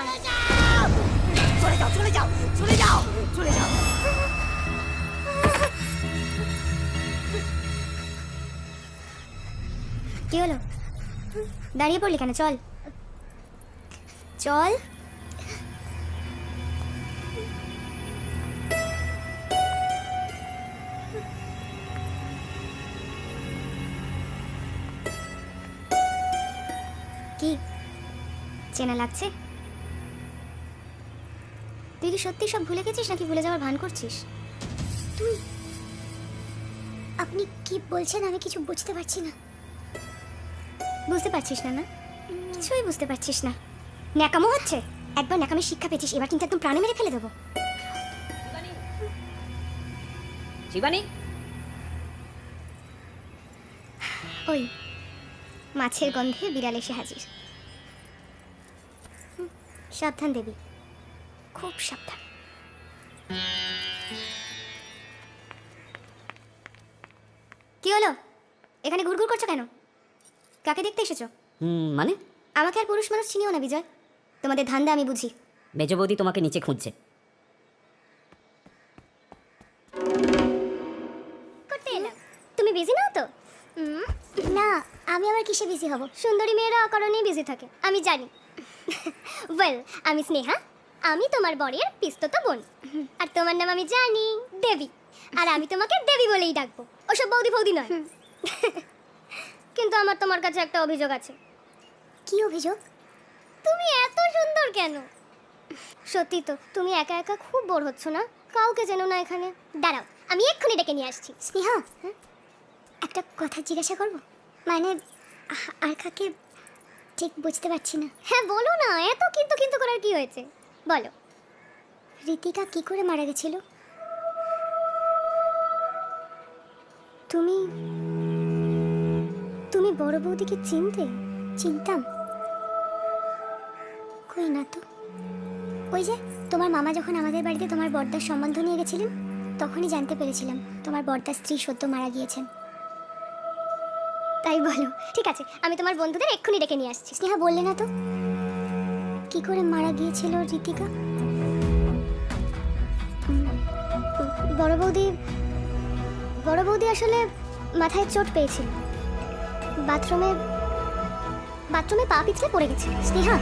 চলে যাও চলে যাও চলে যাও চলে যাও কি হলো? দাঁড়িয়ে পড়লি কেন? চল। চল। কি? চেনা লাগছে? তুই কি সত্যি সব ভুলে গেছিস নাকি ভুলে যাওয়ার ভান করছিস? তুই আপনি কি বলছেন আমি কিছু বুঝতে পারছি না। বুঝতে পারছিস না না? কিছুই বুঝতে পারছিস না। ন্যাকামো হচ্ছে। একবার ন্যাকামের শিক্ষা পেয়েছিস এবার কিন্তু একদম প্রাণে মেরে ফেলে দেবো। শিবানী। ওই মাছের গন্ধে বিড়াল এসে হাজির। সাবধান দেবী। খুব সাবধান। কি হলো? এখানে ঘুরঘুর করছ কেন? কাকে দেখতে এসেছ? হুম মানে? আমাকে আর পুরুষ মানুষ চিনিও না বিজয়। তোমাদের ধান্দা আমি বুঝি। মেজ বৌদি তোমাকে নিচে খুঁজছে। করতে এলাম। তুমি বিজি নাও তো? না আমি আবার কিসে বিজি হব? সুন্দরী মেয়েরা অকারণেই বিজি থাকে আমি জানি। ওয়েল আমি স্নেহা। আমি তোমার বরের পিস্তত বোন। আর তোমার নাম আমি জানি দেবী। আর আমি তোমাকে দেবী বলেই ডাকবো। ওসব বৌদি ফৌদি নয়। কিন্তু আমার তোমার কাছে একটা অভিযোগ আছে। কি অভিযোগ? তুমি এত সুন্দর কেন? সত্যি তো তুমি একা একা খুব বোর হচ্ছ না? কাউকে যেন না এখানে? দাঁড়াও আমি এক্ষুনি ডেকে নিয়ে আসছি। স্নেহা একটা কথা জিজ্ঞাসা করব? মানে আর কাকে ঠিক বুঝতে পারছি না। হ্যাঁ বলো না এত কিন্তু কিন্তু করার কি হয়েছে? বলো। রীতিকা কি করে মারা গেছিল? তুমি তুমি বড় বৌদিকে চিনতে, চিনতাম? কই না তো? ওই যে, তোমার মামা যখন আমাদের বাড়িতে তোমার বর্দার সম্বন্ধ নিয়ে গেছিলেন, তখনই জানতে পেরেছিলাম তোমার বর্দার স্ত্রী সদ্য মারা গিয়েছেন। তাই বলো, ঠিক আছে, আমি তোমার বন্ধুদের এক্ষুনি ডেকে নিয়ে আসছি। স্নেহা, বললে না তো? কি করে মারা গিয়েছিল উম, বড় বৌদি বড় বৌদি আসলে মাথায় চোট পেয়েছিল। বাথরুমে বাথরুমে পা পিছলে পড়ে গেছে স্নেহা?